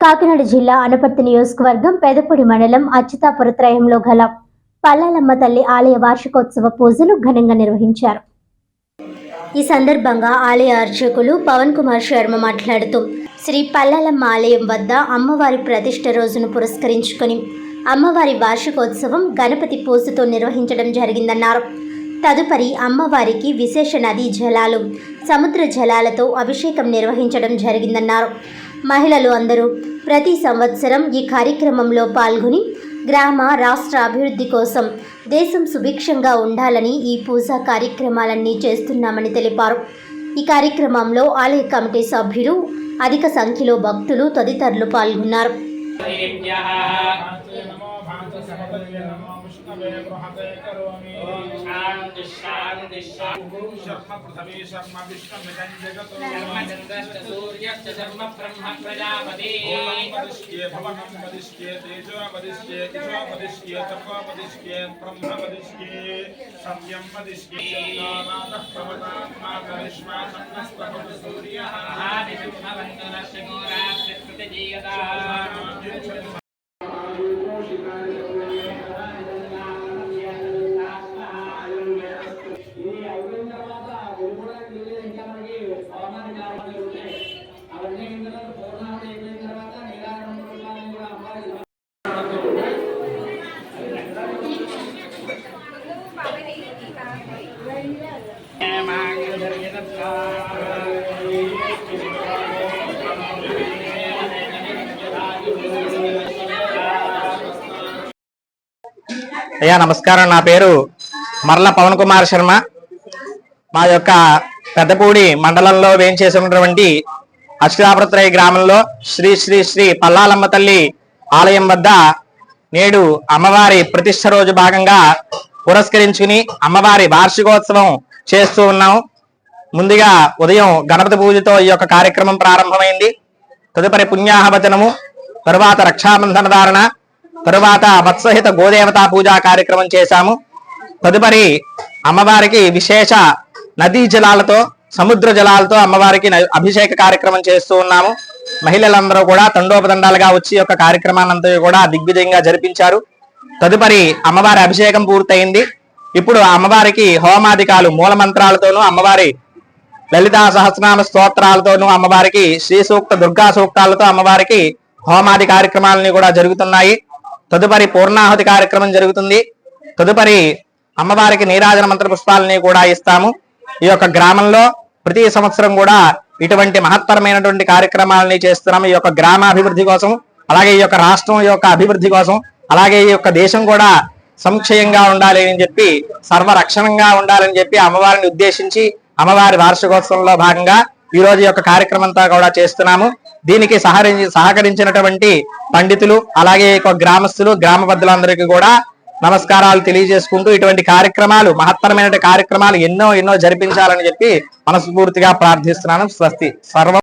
కాకినాడ జిల్లా అనపర్తి నియోజకవర్గం పెదపూడి మండలం అచ్యుతాపురత్రయంలో గల పల్లాలమ్మ తల్లి ఆలయ వార్షికోత్సవ పూజలు ఘనంగా నిర్వహించారు. ఈ సందర్భంగా ఆలయ అర్చకులు పవన్ కుమార్ శర్మ మాట్లాడుతూ శ్రీ పల్లాలమ్మ ఆలయం వద్ద అమ్మవారి ప్రతిష్ట రోజును పురస్కరించుకొని అమ్మవారి వార్షికోత్సవం గణపతి పూజతో నిర్వహించడం జరిగిందన్నారు. తదుపరి అమ్మవారికి విశేష నదీ జలాలు సముద్ర జలాలతో అభిషేకం నిర్వహించడం జరిగిందన్నారు. మహిళలు అందరూ ప్రతి సంవత్సరం ఈ కార్యక్రమంలో పాల్గొని గ్రామ రాష్ట్ర అభివృద్ధి కోసం దేశం సుభిక్షంగా ఉండాలని ఈ పూజా కార్యక్రమాలన్నీ చేస్తున్నామని తెలిపారు. ఈ కార్యక్రమంలో ఆలయ కమిటీ సభ్యులు అధిక సంఖ్యలో భక్తులు తదితరులు పాల్గొన్నారు. దేవ్యః నమో భాంత సహపతివే నమో విష్ణవే బృహతే కరోమి శాంతి శాంతి శాంతి గురు శర్మ పృథవే శర్మ విష్ణమిదం జగతో ధర్మచంద్రశ్చ సూర్యశ్చ ధర్మ బ్రహ్మ ప్రజాపతి ఓం వదిష్యే భవనం వదిష్యే తేజో వదిష్యే దిశో వదిష్యే తపో వదిష్యే బ్రహ్మ వదిష్యే సత్యం వదిష్యే నారాయణ ప్రవతాత్మా అయ్యా నమస్కారం. నా పేరు మరల పవన్ కుమార్ శర్మ. మా యొక్క పెద్దపూడి మండలంలో వేంచేసి ఉన్నటువంటి అక్షరాపత్రయ గ్రామంలో శ్రీ శ్రీ శ్రీ పల్లాలమ్మ తల్లి ఆలయం వద్ద నేడు అమ్మవారి ప్రతిష్ట రోజు భాగంగా పురస్కరించుకుని అమ్మవారి వార్షికోత్సవం చేస్తూ ఉన్నాం. ముందుగా ఉదయం గణపతి పూజతో ఈ యొక్క కార్యక్రమం ప్రారంభమైంది. తదుపరి పుణ్యాహవచనము తరువాత రక్షాబంధన ధారణ తరువాత వత్సహిత గోదేవతా పూజా కార్యక్రమం చేశాము. తదుపరి అమ్మవారికి విశేష నదీ జలాలతో సముద్ర జలాలతో అమ్మవారికి న- అభిషేక కార్యక్రమం చేస్తూ ఉన్నాము. మహిళలందరూ కూడా తండోపదండాలుగా వచ్చి ఒక యొక్క కార్యక్రమాన్నంతా కూడా దిగ్విజయంగా జరిపించారు. తదుపరి అమ్మవారి అభిషేకం పూర్తయింది. ఇప్పుడు అమ్మవారికి హోమాధికాలు మూల మంత్రాలతోనూ అమ్మవారి లలితా సహస్రనామ స్తోత్రాలతోనూ అమ్మవారికి శ్రీ సూక్త దుర్గా సూక్తాలతో అమ్మవారికి హోమాది కార్యక్రమాలని కూడా జరుగుతున్నాయి. తదుపరి పూర్ణాహుతి కార్యక్రమం జరుగుతుంది. తదుపరి అమ్మవారికి నీరాజన మంత్ర పుష్పాలని కూడా ఇస్తాము. ఈ యొక్క గ్రామంలో ప్రతి సంవత్సరం కూడా ఇటువంటి మహత్తరమైనటువంటి కార్యక్రమాలని చేస్తున్నాం. ఈ యొక్క గ్రామాభివృద్ధి కోసం అలాగే ఈ యొక్క రాష్ట్రం యొక్క అభివృద్ధి కోసం అలాగే ఈ యొక్క దేశం కూడా సంక్షయంగా ఉండాలి అని చెప్పి సర్వరక్షణంగా ఉండాలని చెప్పి అమ్మవారిని ఉద్దేశించి అమ్మవారి వార్షికోత్సవంలో భాగంగా ఈ రోజు యొక్క కార్యక్రమం అంతా కూడా చేస్తున్నాము. దీనికి సహకరించి సహకరించినటువంటి పండితులు అలాగే ఈ యొక్క గ్రామస్తులు గ్రామ పెద్దలందరికీ కూడా నమస్కారాలు తెలియజేసుకుంటూ ఇటువంటి కార్యక్రమాలు మహత్తరమైన కార్యక్రమాలు ఎన్నో ఎన్నో జరిపించాలని చెప్పి మనస్ఫూర్తిగా ప్రార్థిస్తున్నాను. స్వస్తి. సర్వం